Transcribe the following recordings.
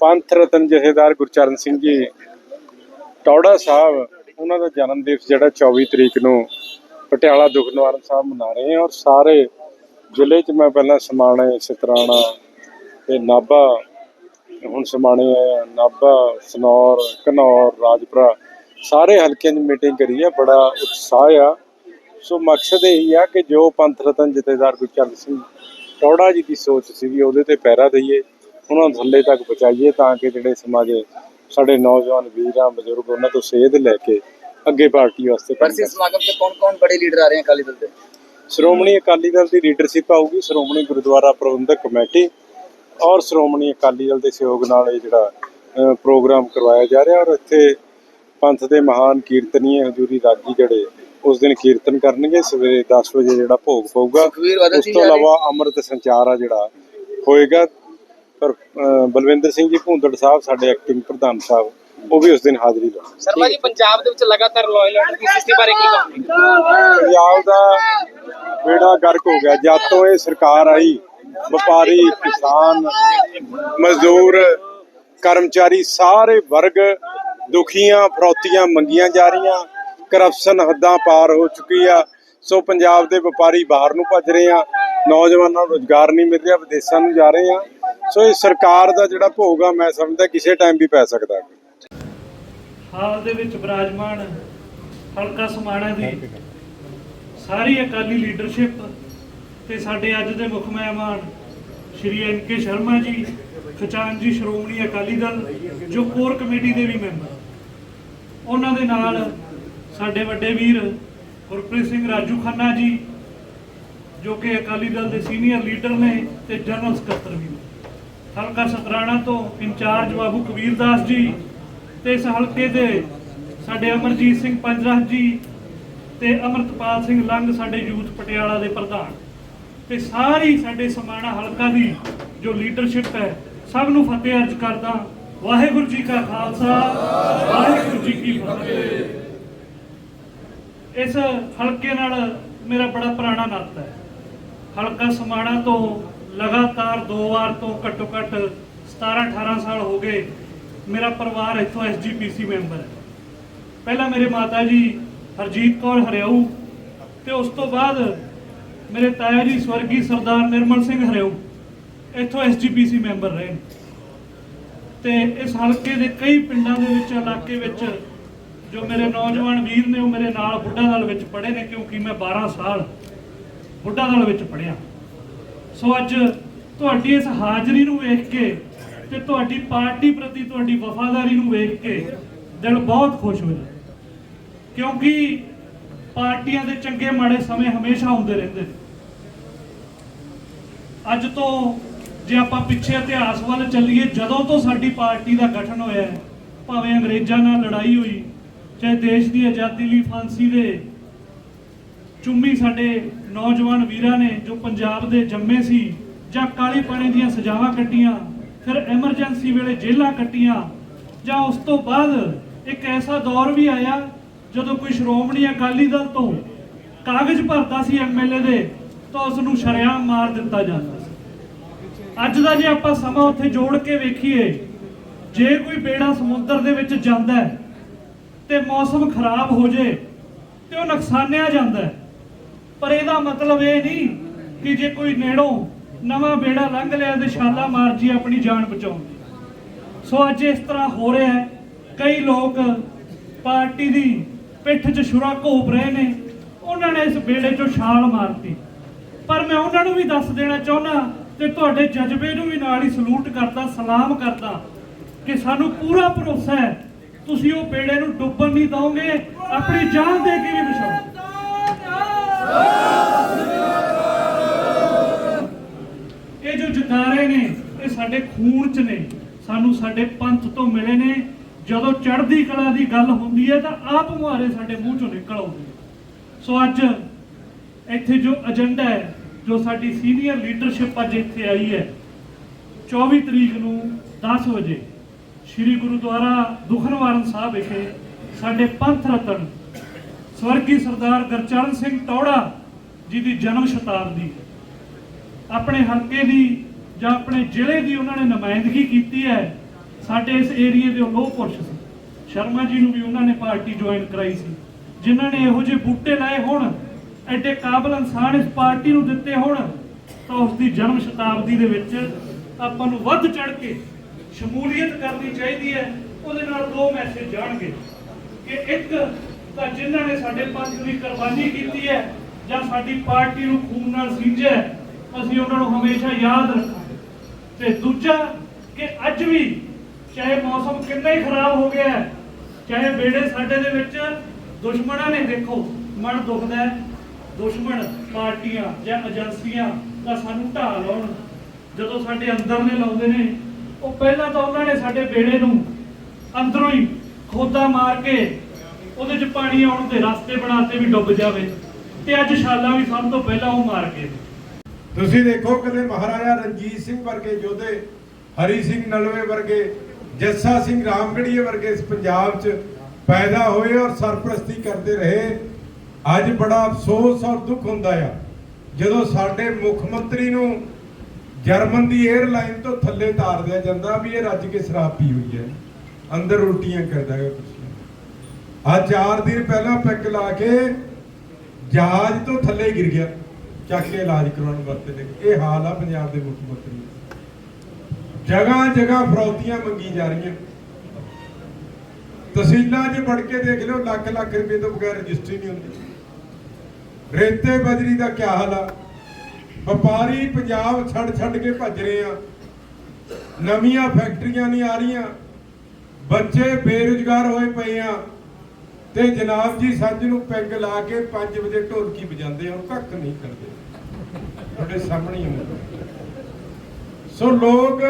ਪੰਥ ਰਤਨ ਜਥੇਦਾਰ ਗੁਰਚਰਨ ਸਿੰਘ ਜੀ, ਟੌੜਾ ਸਾਹਿਬ, ਉਹਨਾਂ ਦਾ ਜਨਮ ਦਿਵਸ ਜਿਹੜਾ 24 ਤਰੀਕ ਨੂੰ ਪਟਿਆਲਾ ਦੁੱਖ ਨਿਵਾਰਨ ਸਾਹਿਬ ਮਨਾ ਰਹੇ ਹਾਂ ਔਰ ਸਾਰੇ ਜ਼ਿਲ੍ਹੇ 'ਚ ਮੈਂ ਪਹਿਲਾਂ ਸਮਾਣੇ ਸਤਰਾਣਾ ਤੇ ਨਾਭਾ, ਹੁਣ ਸਮਾਣੇ ਆਇਆ ਨਾਭਾ, ਸਨੌਰ, ਘਨੌਰ, ਰਾਜਪੁਰਾ, ਸਾਰੇ ਹਲਕਿਆਂ 'ਚ ਮੀਟਿੰਗ ਕਰੀ ਹੈ ਬੜਾ ਉਤਸ਼ਾਹ ਆ। ਸੋ ਮਕਸਦ ਇਹ ਆ ਕਿ ਜੋ ਪੰਥ ਰਤਨ ਜਥੇਦਾਰ ਗੁਰਚਰਨ ਸਿੰਘ ਟੌੜਾ ਜੀ ਦੀ ਸੋਚ ਸੀਗੀ, ਉਹਦੇ ਤੇ ਪਹਿਰਾ ਦਈਏ। ਉਹਨਾਂ ਨੂੰ ਥੱਲੇ ਤੱਕ ਪਹੁੰਚਾਈਏ ਤਾਂ ਕਿ ਜਿਹੜੇ ਸਮਾਜ ਸਾਡੇ ਨੌਜਵਾਨ ਵੀਰ ਬਜ਼ੁਰਗ ਉਹਨਾਂ ਤੋਂ ਸੇਧ ਲੈ ਕੇ ਅੱਗੇ ਪਾਰਟੀ ਵਾਸਤੇ ਪਰਸੀ ਸਮਾਗਮ ਤੇ ਕੌਣ-ਕੌਣ ਬੜੇ ਲੀਡਰ ਆ ਰਹੇ ਆ ਅਕਾਲੀ ਦਲ ਦੇ? ਸ਼੍ਰੋਮਣੀ ਅਕਾਲੀ ਦਲ ਦੀ ਲੀਡਰਸ਼ਿਪ ਆਊਗੀ ਸ਼੍ਰੋਮਣੀ ਗੁਰਦੁਆਰਾ ਪ੍ਰਬੰਧਕ ਕਮੇਟੀ ਔਰ ਸ਼੍ਰੋਮਣੀ ਅਕਾਲੀ ਦਲ ਦੇ ਸਹਿਯੋਗ ਨਾਲ ਇਹ ਜਿਹੜਾ ਪ੍ਰੋਗਰਾਮ ਕਰਵਾਇਆ ਜਾ ਰਿਹਾ ਔਰ ਇੱਥੇ ਪੰਥ ਦੇ ਮਹਾਨ ਕੀਰਤਨੀਏ ਹਜ਼ੂਰੀ ਰਾਗੀ ਜਿਹੜੇ ਉਸ ਦਿਨ ਕੀਰਤਨ ਕਰਨਗੇ ਸਵੇਰੇ 10 ਵਜੇ ਜਿਹੜਾ ਭੋਗ ਪਊਗਾ। ਉਸ ਤੋਂ ਇਲਾਵਾ ਅੰਮ੍ਰਿਤ ਸੰਚਾਰ ਆ ਜਿਹੜਾ ਹੋਏਗਾ। ਪਰ ਬਲਵਿੰਦਰ ਸਿੰਘ ਜੀ ਭੂੰਦੜ ਸਾਹਿਬ ਸਾਡੇ ਐਕਟਿੰਗ ਪ੍ਰਧਾਨ ਸਾਹਿਬ ਉਹ ਵੀ ਉਸ ਦਿਨ ਹਾਜ਼ਰੀ ਲਾਉਣਗੇ ਸ਼ਰਮਾ ਜੀ ਪੰਜਾਬ ਦੇ ਵਿੱਚ ਲਗਾਤਾਰ ਲਾਇਲ ਆਰਡਰ ਦੀ ਸਥਿਤੀ ਬਾਰੇ ਕੀ ਕਹੋਗੇ? ਪੰਜਾਬ ਦਾ ਬੇੜਾ ਗਰਕ ਹੋ ਗਿਆ। ਜਦ ਤੋਂ ਇਹ ਸਰਕਾਰ ਆਈ ਵਪਾਰੀ ਕਿਸਾਨ ਮਜ਼ਦੂਰ ਕਰਮਚਾਰੀ ਸਾਰੇ ਵਰਗ ਦੁਖੀਆਂ ਫਰੌਤੀਆਂ ਮੰਗੀਆਂ ਜਾ ਰਹੀਆਂ। ਕਰਪਸ਼ਨ ਹੱਦਾਂ ਪਾਰ ਹੋ ਚੁੱਕੀ ਆ। ਸੋ ਪੰਜਾਬ ਦੇ ਵਪਾਰੀ ਬਾਹਰ ਨੂੰ ਭੱਜ ਰਹੇ ਆ। ਨੌਜਵਾਨਾਂ ਨੂੰ ਰੁਜ਼ਗਾਰ ਨਹੀਂ ਮਿਲ ਰਿਹਾ ਵਿਦੇਸ਼ਾਂ ਨੂੰ ਜਾ ਰਹੇ ਆ। ਸੋ ਇਹ ਸਰਕਾਰ ਦਾ ਜਿਹੜਾ ਭੋਗ ਆ, ਮੈਂ ਸਮਝਦਾ ਕਿਸੇ ਟਾਈਮ ਵੀ ਪੈ ਸਕਦਾ ਹਾਲ ਦੇ ਵਿੱਚ ਵਿਰਾਜਮਾਨ ਹਲਕਾ ਸਮਾਣਾ ਦੀ ਸਾਰੀ ਅਕਾਲੀ ਲੀਡਰਸ਼ਿਪ ਤੇ ਸਾਡੇ ਅੱਜ ਦੇ ਮੁੱਖ ਮਹਿਮਾਨ ਸ਼੍ਰੀ ਐਨ ਕੇ ਸ਼ਰਮਾ ਜੀ, ਖਚਾਨ ਜੀ, ਸ਼੍ਰੋਮਣੀ ਅਕਾਲੀ ਦਲ, ਜੋ ਕੋਰ ਕਮੇਟੀ ਦੇ ਵੀ ਮੈਂਬਰ। ਉਹਨਾਂ ਦੇ ਨਾਲ ਸਾਡੇ ਵੱਡੇ ਵੀਰ ਗੁਰਪ੍ਰੀਤ ਸਿੰਘ ਰਾਜੂ ਖੰਨਾ ਜੀ, ਜੋ ਕਿ ਅਕਾਲੀ ਦਲ ਦੇ ਸੀਨੀਅਰ ਲੀਡਰ ਨੇ ਤੇ ਜਨਰਲ ਸਕੱਤਰ ਵੀ ਨੇ। ਹਲਕਾ ਸਤਰਾਣਾ ਤੋਂ ਇੰਚਾਰਜ ਬਾਬੂ ਕਬੀਰ ਦਾਸ ਜੀ ਤੇ ਇਸ ਹਲਕੇ ਦੇ ਸਾਡੇ ਅਮਰਜੀਤ ਸਿੰਘ ਪੰਜਰਹ ਜੀ ਤੇ ਅਮਰਤਪਾਲ ਸਿੰਘ ਲੰਗ ਸਾਡੇ ਯੂਥ ਪਟਿਆਲਾ ਦੇ ਪ੍ਰਧਾਨ। ਤੇ ਸਾਰੀ ਸਾਡੇ ਸਮਾਣਾ ਹਲਕਾ ਦੀ ਜੋ ਲੀਡਰਸ਼ਿਪ ਹੈ, ਸਭ ਨੂੰ ਫਤਿਹ ਅਰਜ ਕਰਦਾ ਵਾਹਿਗੁਰੂ ਜੀ ਕਾ ਖਾਲਸਾ, ਵਾਹਿਗੁਰੂ ਜੀ ਕੀ ਫਤਿਹ। ਇਸ ਹਲਕੇ ਨਾਲ ਮੇਰਾ ਬੜਾ ਪੁਰਾਣਾ ਨਾਤਾ ਹੈ। ਹਲਕਾ ਸਮਾਣਾ ਤੋਂ ਲਗਾਤਾਰ ਦੋ ਵਾਰ ਤੋਂ ਘੱਟੋ ਘੱਟ 17 18 ਸਾਲ ਹੋ ਗਏ ਮੇਰਾ ਪਰਿਵਾਰ ਇੱਥੋਂ ਐਸਜੀਪੀਸੀ ਮੈਂਬਰ ਹੈ ਪਹਿਲਾਂ ਮੇਰੇ ਮਾਤਾ ਜੀ ਹਰਜੀਤ ਕੌਰ ਹਰਿਆਊ ਤੇ ਉਸ ਤੋਂ ਬਾਅਦ ਮੇਰੇ ਤਾਇਆ ਜੀ ਸਵਰਗੀ ਸਰਦਾਰ ਨਿਰਮਲ ਸਿੰਘ ਹਰਿਆਊ ਇੱਥੋਂ ਐਸਜੀਪੀਸੀ ਮੈਂਬਰ ਰਹੇ ਨੇ। ਤੇ ਇਸ ਹਲਕੇ ਦੇ ਕਈ ਪਿੰਡਾਂ ਦੇ ਵਿੱਚ, ਇਲਾਕੇ ਵਿੱਚ ਜੋ ਮੇਰੇ ਨੌਜਵਾਨ ਵੀਰ ਨੇ, ਉਹ ਮੇਰੇ ਨਾਲ ਬੁੱਢਾ ਦਲ ਵਿੱਚ ਪੜ੍ਹੇ ਨੇ ਕਿਉਂਕਿ ਮੈਂ 12 ਸਾਲ ਬੁੱਢਾ ਦਲ ਵਿੱਚ ਪੜ੍ਹਿਆ ਸੋ ਅੱਜ ਤੁਹਾਡੀ ਇਸ ਹਾਜ਼ਰੀ ਨੂੰ ਵੇਖ ਕੇ ਤੇ ਤੁਹਾਡੀ ਪਾਰਟੀ ਪ੍ਰਤੀ ਤੁਹਾਡੀ ਵਫਾਦਾਰੀ ਨੂੰ ਵੇਖ ਕੇ ਦਿਲ ਬਹੁਤ ਖੁਸ਼ ਹੋਇਆ ਕਿਉਂਕਿ ਪਾਰਟੀਆਂ ਦੇ ਚੰਗੇ ਮਾੜੇ ਸਮੇਂ ਹਮੇਸ਼ਾ ਹੁੰਦੇ ਰਹਿੰਦੇ ਨੇ। ਅੱਜ ਤੋਂ ਜੇ ਆਪਾਂ ਪਿੱਛੇ ਇਤਿਹਾਸ ਵੱਲ ਚੱਲੀਏ, ਜਦੋਂ ਤੋਂ ਸਾਡੀ ਪਾਰਟੀ ਦਾ ਗਠਨ ਹੋਇਆ ਭਾਵੇਂ ਅੰਗਰੇਜ਼ਾਂ ਨਾਲ ਲੜਾਈ ਹੋਈ, ਚਾਹੇ ਦੇਸ਼ ਦੀ ਆਜ਼ਾਦੀ ਲਈ ਫਾਂਸੀ ਦੇ ਚੁੰਮੀ ਸਾਡੇ ਨੌਜਵਾਨ ਵੀਰਾਂ ਨੇ ਜੋ ਪੰਜਾਬ ਦੇ ਜੰਮੇ ਸੀ ਜਾਂ ਕਾਲੀ ਪਾਣੀ ਦੀਆਂ ਸਜ਼ਾਵਾਂ ਕੱਟੀਆਂ, ਫਿਰ ਐਮਰਜੈਂਸੀ ਵੇਲੇ ਜੇਲ੍ਹਾਂ ਕੱਟੀਆਂ, ਜਾਂ ਉਸ ਤੋਂ ਬਾਅਦ ਇੱਕ ਐਸਾ ਦੌਰ ਵੀ ਆਇਆ ਜਦੋਂ ਕੋਈ ਸ਼੍ਰੋਮਣੀ ਅਕਾਲੀ ਦਲ ਤੋਂ ਕਾਗਜ਼ ਭਰਦਾ ਸੀ ਐਮਐਲਏ ਦੇ, ਤਾਂ ਉਸ ਨੂੰ ਸ਼ਰੇਆਮ ਮਾਰ ਦਿੱਤਾ ਜਾਂਦਾ ਸੀ। ਅੱਜ ਦਾ ਜੇ ਆਪਾਂ ਸਮਾਂ ਉੱਥੇ ਜੋੜ ਕੇ ਵੇਖੀਏ, ਜੇ ਕੋਈ ਬੇੜਾ ਸਮੁੰਦਰ ਦੇ ਵਿੱਚ ਜਾਂਦਾ ਹੈ ਤੇ ਮੌਸਮ ਖਰਾਬ ਹੋ ਜੇ ਤੇ ਉਹ ਨੁਕਸਾਨਿਆ ਜਾਂਦਾ ਹੈ। ਪਰ ਇਹਦਾ ਮਤਲਬ ਇਹ ਨਹੀਂ ਕਿ ਜੇ ਕੋਈ ਨੇੜੋਂ ਨਵਾਂ ਬੇੜਾ ਲੰਘ ਲਿਆ ਤੇ ਛਾਲਾ ਮਾਰ ਜੀ ਆਪਣੀ ਜਾਨ ਬਚਾਉਣ ਦੀ। ਸੋ ਅੱਜ ਇਸ ਤਰ੍ਹਾਂ ਹੋ ਰਿਹਾ ਹੈ। ਕਈ ਲੋਕ ਪਾਰਟੀ ਦੀ ਪਿੱਠ 'ਚ ਛੁਰਾ ਘੋਪ ਰਹੇ ਨੇ। ਉਹਨਾਂ ਨੇ ਇਸ ਬੇੜੇ 'ਚੋਂ ਛਾਲ ਮਾਰਤੀ। ਪਰ ਮੈਂ ਉਹਨਾਂ ਨੂੰ ਵੀ ਦੱਸ ਦੇਣਾ ਚਾਹੁੰਦਾ ਤੇ ਤੁਹਾਡੇ ਜਜ਼ਬੇ ਨੂੰ ਵੀ ਨਾਲ ਹੀ ਸਲੂਟ ਕਰਦਾ, ਸਲਾਮ ਕਰਦਾ ਕਿ ਸਾਨੂੰ ਪੂਰਾ ਭਰੋਸਾ ਹੈ। ਤੁਸੀਂ ਉਹ ਬੇੜੇ ਨੂੰ ਡੁੱਬਣ ਨਹੀਂ ਦਿਓਗੇ, ਆਪਣੀ ਜਾਨ ਦੇ ਕੇ ਵੀ ਬਚਾਓਗੇ ਇਹ ਜੋ ਜਤਾਰੇ ਨੇ ਇਹ ਸਾਡੇ ਖੂਨ ਚ ਨੇ, ਸਾਨੂੰ ਸਾਡੇ ਪੰਥ ਤੋਂ ਮਿਲੇ ਨੇ। ਜਦੋਂ ਚੜ੍ਹਦੀ ਕਲਾ ਦੀ ਗੱਲ ਹੁੰਦੀ ਹੈ ਤਾਂ ਆਪ ਮੁਹਾਰੇ ਸਾਡੇ ਮੂੰਹ ਚੋਂ ਨਿਕਲ ਆਉਂਦੇ ਸੋ ਅੱਜ ਇੱਥੇ ਜੋ ਏਜੰਡਾ ਹੈ, ਜੋ ਸਾਡੀ ਸੀਨੀਅਰ ਲੀਡਰਸ਼ਿਪ ਅੱਜ ਇੱਥੇ ਆਈ ਹੈ 24 ਤਰੀਕ ਨੂੰ 10 ਵਜੇ ਸ੍ਰੀ ਗੁਰਦੁਆਰਾ ਦੁਖਨਵਾਰਨ ਸਾਹਿਬ ਵਿਖੇ ਸਾਡੇ ਪੰਥ ਰਤਨ ਸਵਰਗੀ ਸਰਦਾਰ ਗੁਰਚਰਨ ਸਿੰਘ ਟੌੜਾ ਜੀ ਦੀ ਜਨਮ ਸ਼ਤਾਬਦੀ ਆਪਣੇ ਹਲਕੇ ਦੀ ਜਾਂ ਆਪਣੇ ਜ਼ਿਲ੍ਹੇ ਦੀ ਉਹਨਾਂ ਨੇ ਨੁਮਾਇੰਦਗੀ ਕੀਤੀ ਹੈ, ਸਾਡੇ ਇਸ ਏਰੀਏ ਦੇ ਉਹ ਲੋਹ ਪੁਰਸ਼ ਸੀ। ਸ਼ਰਮਾ ਜੀ ਨੂੰ ਵੀ ਉਹਨਾਂ ਨੇ ਪਾਰਟੀ ਜੁਆਇਨ ਕਰਾਈ ਸੀ। ਜਿਨ੍ਹਾਂ ਨੇ ਇਹੋ ਜਿਹੇ ਬੂਟੇ ਲਾਏ ਹੋਣ, ਐਡੇ ਕਾਬਲ ਇਨਸਾਨ ਇਸ ਪਾਰਟੀ ਨੂੰ ਦਿੱਤੇ ਹੋਣ, ਤਾਂ ਉਸ ਦੀ ਜਨਮ ਸ਼ਤਾਬਦੀ ਦੇ ਵਿੱਚ ਆਪਾਂ ਨੂੰ ਵੱਧ ਚੜ ਕੇ ਸ਼ਮੂਲੀਅਤ ਕਰਨੀ ਚਾਹੀਦੀ ਹੈ। ਉਹਦੇ ਨਾਲ ਦੋ ਮੈਸੇਜ ਜਾਣਗੇ ਕਿ ਇੱਕ ਤਾਂ ਜਿਨ੍ਹਾਂ ਨੇ ਸਾਡੇ ਪੰਥ ਦੀ ਕੁਰਬਾਨੀ ਕੀਤੀ ਹੈ ਜਾਂ ਸਾਡੀ ਪਾਰਟੀ ਨੂੰ ਖੂਨ ਨਾਲ ਸਿੰਜਿਆ ਅਸੀਂ ਉਹਨਾਂ ਨੂੰ ਹਮੇਸ਼ਾ ਯਾਦ ਰੱਖਾਂਗੇ ਤੇ ਦੂਜਾ ਕਿ ਅੱਜ ਵੀ ਚਾਹੇ ਮੌਸਮ ਕਿੰਨਾ ਹੀ ਖਰਾਬ ਹੋ ਗਿਆ ਹੈ, ਚਾਹੇ ਬੇੜੇ ਸਾਡੇ ਦੇ ਵਿੱਚ ਦੁਸ਼ਮਣਾਂ ਨੇ ਦੇਖੋ ਮਨ ਦੁਖਦਾ ਹੈ ਦੁਸ਼ਮਣ ਪਾਰਟੀਆਂ ਜਾਂ ਏਜੰਸੀਆਂ ਦਾ ਸਾਨੂੰ ਢਾਹ ਲਾਉਣ। ਜਦੋਂ ਸਾਡੇ ਅੰਦਰ ਨੇ ਲਾਉਂਦੇ ਨੇ ਉਹ ਪਹਿਲਾਂ ਤਾਂ ਉਹਨਾਂ ਨੇ ਸਾਡੇ ਬੇੜੇ ਨੂੰ ਅੰਦਰੋਂ ਹੀ ਖੋਦਾ ਮਾਰ ਕੇ ਉਹਦੇ 'ਚ ਪਾਣੀ ਆਉਣ ਦੇ ਰਸਤੇ ਬਣਾਤੇ ਵੀ ਡੁੱਬ ਜਾਵੇ। ਤੇ ਅੱਜ ਛਾਲਾਂ ਵੀ ਸਭ ਤੋਂ ਪਹਿਲਾਂ ਉਹ ਮਾਰ ਗਏ ਤੁਸੀਂ ਦੇਖੋ ਕਦੇ ਮਹਾਰਾਜਾ ਰਣਜੀਤ ਸਿੰਘ ਵਰਗੇ ਯੋਧੇ, ਹਰੀ ਸਿੰਘ ਨਲਵੇ ਵਰਗੇ, ਜੱਸਾ ਸਿੰਘ ਰਾਮਗੜੀਏ ਵਰਗੇ ਇਸ ਪੰਜਾਬ 'ਚ ਪੈਦਾ ਹੋਏ ਔਰ ਸਰਪ੍ਰਸਤੀ ਕਰਦੇ ਰਹੇ, ਅੱਜ ਬੜਾ ਅਫਸੋਸ ਔਰ ਦੁੱਖ ਹੁੰਦਾ ਆ। ਜਦੋਂ ਸਾਡੇ ਮੁੱਖ ਮੰਤਰੀ ਨੂੰ ਜਰਮਨ ਦੀ 에ਅਰਲਾਈਨ ਤੋਂ ਥੱਲੇ ਤਾਰ ਦਿਆ ਜਾਂਦਾ ਵੀ ਇਹ ਰੱਜ ਕੇ ਸ਼ਰਾਬ ਪੀ ਹੋਈ ਹੈ। ਅੰਦਰ ਰੋਟੀਆਂ ਕਰਦਾ ਹੈ ਕੁਛ ਆ ਚਾਰ ਦਿਨ ਪਹਿਲਾਂ ਪੈਕ ਲਾ ਕੇ ਜਹਾਜ਼ ਤੋਂ ਥੱਲੇ ਗਿਰ ਗਿਆ। ਚੱਕ ਕੇ ਇਲਾਜ ਕਰਾਉਣ ਵਾਸਤੇ ਲੈ ਇਹ ਹਾਲ ਆ ਪੰਜਾਬ ਦੇ ਮੁੱਖ ਮੰਤਰੀ ਜਗ੍ਹਾ ਜਗ੍ਹਾ ਫਰੌਤੀਆਂ ਮੰਗੀ ਜਾ ਰਹੀਆਂ। ਤਹਿਸੀਲਾਂ 'ਚ ਵੜ ਕੇ ਦੇਖ ਲਿਓ, ਲੱਖ ਲੱਖ ਰੁਪਏ ਤੋਂ ਬਗੈਰ ਰਜਿਸਟਰੀ ਨਹੀਂ ਹੁੰਦੀ। ਰੇਤੇ ਬਜਰੀ ਦਾ ਕੀ ਹਾਲ ਆ? ਵਪਾਰੀ ਪੰਜਾਬ ਛੱਡ ਛੱਡ ਕੇ ਭੱਜ ਰਹੇ ਆ। ਨਵੀਆਂ ਫੈਕਟਰੀਆਂ ਨਹੀਂ ਆ ਰਹੀਆਂ। ਬੱਚੇ ਬੇਰੁਜ਼ਗਾਰ ਹੋਏ ਪਏ ਆ। ਤੇ ਜਨਾਬ ਜੀ, ਸੱਜ ਨੂੰ ਪੈਗ ਲਾ ਕੇ 5 ਵਜੇ ਢੋਲਕੀ ਵਜਾਉਂਦੇ ਆ, ਉਹ ਕੱਖ ਨਹੀਂ ਕਰਦੇ। ਤੁਹਾਡੇ ਸਾਹਮਣੇ ਹੀ ਹੁੰਦਾ ਸੋ ਲੋਕ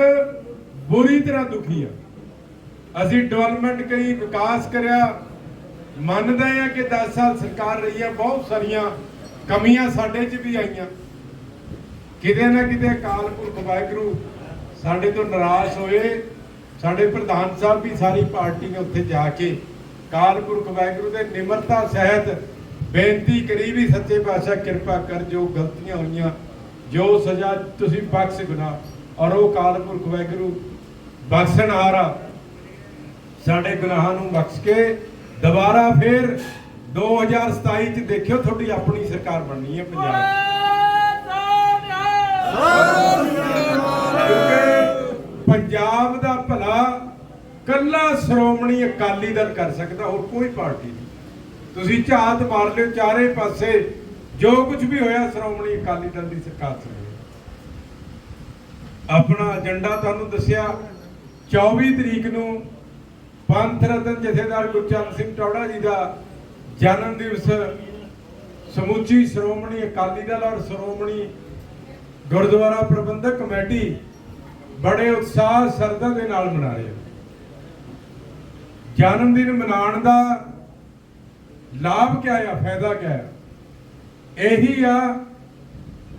ਬੁਰੀ ਤਰ੍ਹਾਂ ਦੁਖੀ ਆ। ਅਸੀਂ ਡਿਵੈਲਪਮੈਂਟ ਕਰੀ, ਵਿਕਾਸ ਕਰਿਆ। ਮੰਨਦੇ ਆ ਕਿ 10 ਸਾਲ ਸਰਕਾਰ ਰਹੀ ਆ, ਬਹੁਤ ਸਾਰੀਆਂ ਕਮੀਆਂ ਸਾਡੇ 'ਚ ਵੀ ਆਈਆਂ। ਕਿਤੇ ਨਾ ਕਿਤੇ ਅਕਾਲ ਪੁਰਖ ਵਾਹਿਗੁਰੂ ਸਾਡੇ ਤੋਂ ਨਾਰਾਜ਼ ਹੋਏ। ਸਾਡੇ ਪ੍ਰਧਾਨ ਸਾਹਿਬ ਵੀ ਸਾਰੀ ਪਾਰਟੀ ਨੇ ਉੱਥੇ ਜਾ ਕੇ ਅਕਾਲ ਪੁਰਖ ਵਾਹਿਗੁਰੂ ਦੇ ਨਿਮਰਤਾ ਸਹਿਤ ਬੇਨਤੀ ਕਰੀ ਵੀ ਸੱਚੇ ਪਾਤਸ਼ਾਹ ਕਿਰਪਾ ਕਰ ਜੋ ਗਲਤੀਆਂ ਹੋਈਆਂ ਜੋ ਸਜ਼ਾ ਤੁਸੀਂ ਬਖਸ਼ ਗੁਨਾ ਔਰ ਉਹ ਅਕਾਲ ਪੁਰਖ ਵਾਹਿਗੁਰੂ ਬਖਸ਼ਣਹਾਰਾ ਸਾਡੇ ਗੁਨਾਹਾਂ ਨੂੰ ਬਖਸ਼ ਕੇ ਦੁਬਾਰਾ ਫਿਰ 2027 ਚ ਦੇਖਿਓ ਤੁਹਾਡੀ ਆਪਣੀ ਸਰਕਾਰ ਬਣਨੀ ਹੈ ਪੰਜਾਬ 'ਚ। ਪੰਜਾਬ ਦਾ ਭਲਾ ਕੱਲਾ ਸ਼੍ਰੋਮਣੀ ਅਕਾਲੀ ਦਲ ਕਰ ਸਕਦਾ, ਹੋਰ ਕੋਈ ਪਾਰਟੀ ਨਹੀਂ ਤੁਸੀਂ ਝਾਤ ਮਾਰ ਲਿਓ ਚਾਰੇ ਪਾਸੇ ਜੋ ਕੁਝ ਵੀ ਹੋਇਆ, ਸ਼੍ਰੋਮਣੀ ਅਕਾਲੀ ਦਲ ਦੀ ਸਰਕਾਰ ਚ ਆਪਣਾ ਏਜੰਡਾ ਤੁਹਾਨੂੰ ਦੱਸਿਆ 24 ਤਰੀਕ ਨੂੰ ਪੰਥ ਰਤਨ ਜਥੇਦਾਰ ਗੁਰਚਰਨ ਸਿੰਘ ਟੌੜਾ ਜੀ ਦਾ ਜਨਮ ਦਿਵਸ ਸਮੁੱਚੀ ਸ਼੍ਰੋਮਣੀ ਅਕਾਲੀ ਦਲ ਔਰ ਸ਼੍ਰੋਮਣੀ ਗੁਰਦੁਆਰਾ ਪ੍ਰਬੰਧਕ ਕਮੇਟੀ ਬੜੇ ਉਤਸ਼ਾਹ ਸਰਦਾ ਦੇ ਨਾਲ ਮਨਾ ਰਹੇ ਜਨਮ ਦਿਨ ਮਨਾਉਣ ਦਾ ਲਾਭ ਕਿਆ ਆ, ਫਾਇਦਾ ਕਿਆ ਆ? ਇਹੀ ਆ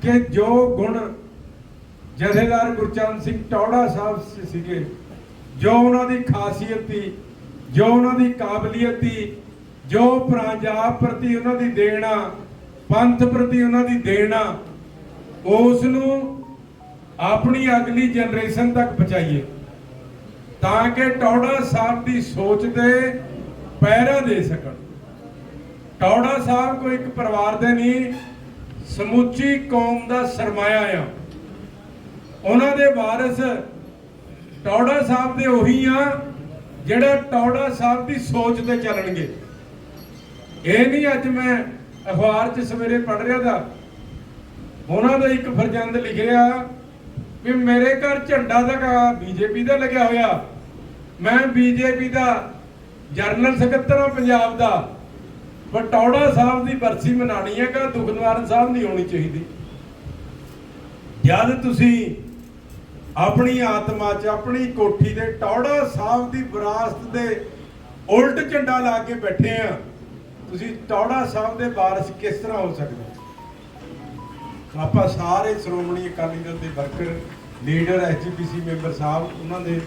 ਕਿ ਜੋ ਗੁਣ ਜਥੇਦਾਰ ਗੁਰਚਰਨ ਸਿੰਘ ਟੌੜਾ ਸਾਹਿਬ ਸੀਗੇ, ਜੋ ਉਹਨਾਂ ਦੀ ਖਾਸੀਅਤ ਸੀ, ਜੋ ਉਹਨਾਂ ਦੀ ਕਾਬਲੀਅਤ ਸੀ, ਜੋ ਪੰਜਾਬ ਪ੍ਰਤੀ ਉਹਨਾਂ ਦੀ ਦੇਣਾ ਪੰਥ ਪ੍ਰਤੀ ਉਹਨਾਂ ਦੀ ਦੇਣਾ ਉਸ ਨੂੰ ਆਪਣੀ ਅਗਲੀ ਜਨਰੇਸ਼ਨ ਤੱਕ ਪਹੁੰਚਾਈਏ। ਤਾਂ ਕਿ ਟੌੜਾ ਸਾਹਿਬ ਦੀ ਸੋਚ 'ਤੇ ਪਹਿਰਾ ਦੇ ਸਕਣ। ਟੌੜਾ ਸਾਹਿਬ ਕੋਈ ਇੱਕ ਪਰਿਵਾਰ ਦੇ ਨਹੀਂ, ਸਮੁੱਚੀ ਕੌਮ ਦਾ ਸਰਮਾਇਆ ਆ। ਉਹਨਾਂ ਦੇ ਵਾਰਿਸ ਟੌੜਾ ਸਾਹਿਬ ਦੇ ਉਹੀ ਆ, ਜਿਹੜੇ ਟੌੜਾ ਸਾਹਿਬ ਦੀ ਸੋਚ ਤੇ ਚੱਲਣਗੇ। ਇਹ ਨਹੀਂ ਅੱਜ ਮੈਂ ਅਖਬਾਰ 'ਚ ਸਵੇਰੇ ਪੜ੍ਹ ਰਿਹਾ ਦਾ। ਉਹਨਾਂ ਦਾ ਇੱਕ ਫਰਜ਼ੰਦ ਲਿਖਿਆ ਵੀ ਮੇਰੇ ਘਰ ਝੰਡਾ ਦਾ ਬੀਜੇਪੀ ਦਾ ਲੱਗਿਆ ਹੋਇਆ। ਮੈਂ ਬੀਜੇਪੀ ਦਾ ਜਨਰਲ ਸਕੱਤਰ ਆ ਪੰਜਾਬ ਦਾ। ਪਰ ਟੌੜਾ ਸਾਹਿਬ ਦੀ ਬਰਸੀ ਮਨਾਣੀ ਹੈ ਕਿ ਦੁੱਖ ਸਾਹਿਬ ਨਹੀਂ ਹੋਣੀ ਚਾਹੀਦੀ? ਜਦ ਤੁਸੀਂ ਆਪਣੀ ਆਤਮਾ 'ਚ, ਆਪਣੀ ਕੋਠੀ ਦੇ ਟੌੜਾ ਸਾਹਿਬ ਦੀ ਵਿਰਾਸਤ ਦੇ ਉਲਟ ਝੰਡਾ ਲਾ ਕੇ ਬੈਠੇ ਆ, ਤੁਸੀਂ ਟੌੜਾ ਸਾਹਿਬ ਦੇ ਵਾਰਿਸ ਕਿਸ ਤਰ੍ਹਾਂ ਹੋ ਸਕਦੇ ਆਪਾਂ ਸਾਰੇ ਸ਼੍ਰੋਮਣੀ ਅਕਾਲੀ ਦਲ ਦੇ ਵਰਕਰ, ਲੀਡਰ ਐਸਜੀਪੀਸੀ ਮੈਂਬਰ ਸਾਹਿਬ, ਉਹਨਾਂ ਦੇ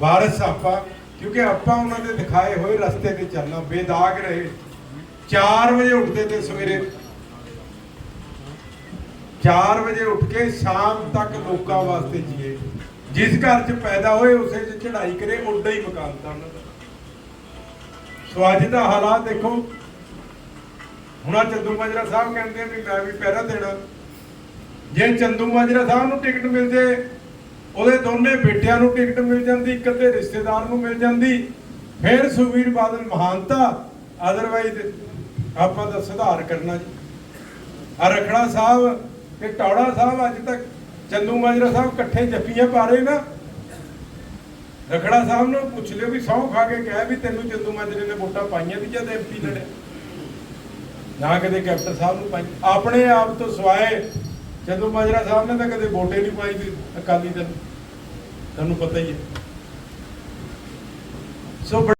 ਵਾਰਿਸ ਆਪਾਂ, ਕਿਉਂਕਿ ਆਪਾਂ ਉਹਨਾਂ ਦੇ ਦਿਖਾਏ ਹੋਏ ਰਸਤੇ ਤੇ ਚੱਲਣਾ, ਬੇਦਾਗ ਰਹੇ। 4 ਵਜੇ ਉੱਠਦੇ ਤੇ ਸਵੇਰੇ। 4 ਵਜੇ ਉੱਠ ਕੇ ਸ਼ਾਮ ਤੱਕ ਲੋਕਾਂ ਵਾਸਤੇ ਜੀਏ। ਜਿਸ ਘਰ 'ਚ ਪੈਦਾ ਹੋਏ, ਉਸੇ 'ਚ ਚੜ੍ਹਾਈ ਕਰੇ, ਉੱਡਾ ਹੀ ਮਕਾਨ ਤਾਂ ਸੋ ਅੱਜ ਦਾ ਹਾਲਾਤ ਦੇਖੋ। ਹੁਣ ਆਹ ਚੰਦੂ ਮਾਜਰਾ ਸਾਹਿਬ ਕਹਿੰਦੇ ਵੀ ਮੈਂ ਵੀ ਪਹਿਰਾ ਦੇਣਾ। ਜੇ ਚੰਦੂ ਮਾਜਰਾ ਸਾਹਿਬ ਨੂੰ ਟਿਕਟ ਮਿਲ ਜੇ, ਉਹਦੇ ਦੋਨੇ ਬੇਟਿਆਂ ਨੂੰ ਟਿਕਟ ਮਿਲ ਜਾਂਦੀ, ਇੱਕ ਅੱਧੇ ਰਿਸ਼ਤੇਦਾਰ ਨੂੰ ਮਿਲ ਜਾਂਦੀ, ਫਿਰ ਸੁਖਬੀਰ ਬਾਦਲ ਮਹਾਨਤਾ ਅਦਰਵਾਈਜ਼ ਆਪਾਂ ਦਾ ਸੁਧਾਰ ਕਰਨਾ ਜੀ। ਆ ਰਖੜਾ ਸਾਹਿਬ ਤੇ ਟੌੜਾ ਸਾਹਿਬ ਅੱਜ ਤੱਕ ਚੰਦੂ ਮਾਜਰਾ ਸਾਹਿਬ ਇਕੱਠੇ ਜੱਫੀਆਂ ਪਾ ਰਹੇ ਨਾ। ਰਖੜਾ ਸਾਹਿਬ ਨੂੰ ਪੁੱਛ ਲਿਓ ਵੀ ਸਹੁੰ ਖਾ ਕੇ ਕਹਿ ਵੀ ਤੈਨੂੰ ਚੰਦੂ ਮਾਜਰੇ ਨੇ ਵੋਟਾਂ ਪਾਈਆਂ ਦੀ ਜਦ ਐਮਪੀ ਲੜਿਆ ਨਾ। ਕਦੇ ਕੈਪਟਨ ਸਾਹਿਬ ਨੂੰ ਪਾਈ। ਆਪਣੇ ਆਪ ਤੋਂ ਸਵਾਏ ਚੰਦੂ ਮਾਜਰਾ ਸਾਹਿਬ ਨੇ ਤਾਂ ਕਦੇ ਵੋਟੇ ਨਹੀਂ ਪਾਈ ਤੇ ਅਕਾਲੀ ਦਲ। ਤੁਹਾਨੂੰ ਪਤਾ ਹੀ ਹੈ। ਸੋ